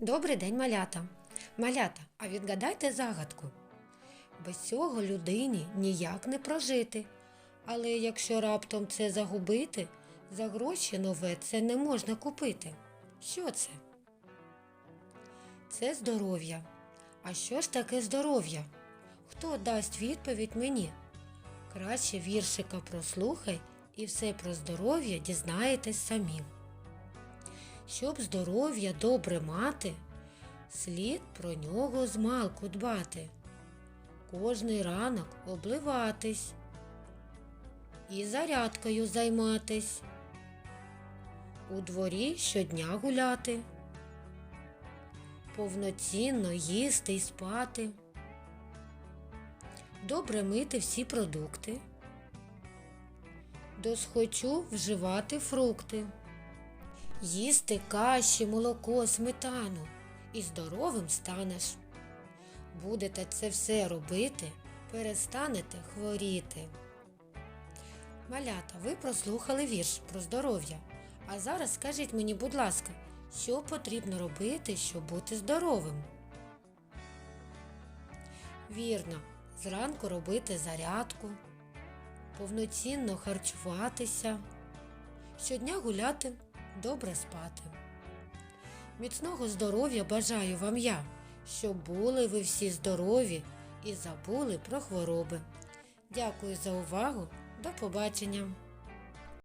Добрий день, малята. Малята, а відгадайте загадку. Без цього людині ніяк не прожити. Але якщо раптом це загубити, за гроші нове це не можна купити. Що це? Це здоров'я. А що ж таке здоров'я? Хто дасть відповідь мені? Краще віршика прослухай і все про здоров'я дізнаєтесь самі. Щоб здоров'я добре мати, слід про нього змалку дбати, кожний ранок обливатись і зарядкою займатись, у дворі щодня гуляти, повноцінно їсти й спати, добре мити всі продукти, досхочу вживати фрукти їсти каші, молоко, сметану і здоровим станеш. Будете це все робити, перестанете хворіти. Малята, ви прослухали вірш про здоров'я. А зараз скажіть мені, будь ласка, що потрібно робити, щоб бути здоровим? Вірно, зранку робити зарядку, повноцінно харчуватися, щодня гуляти добре спати. Міцного здоров'я бажаю вам я, щоб були ви всі здорові і забули про хвороби. Дякую за увагу. До побачення!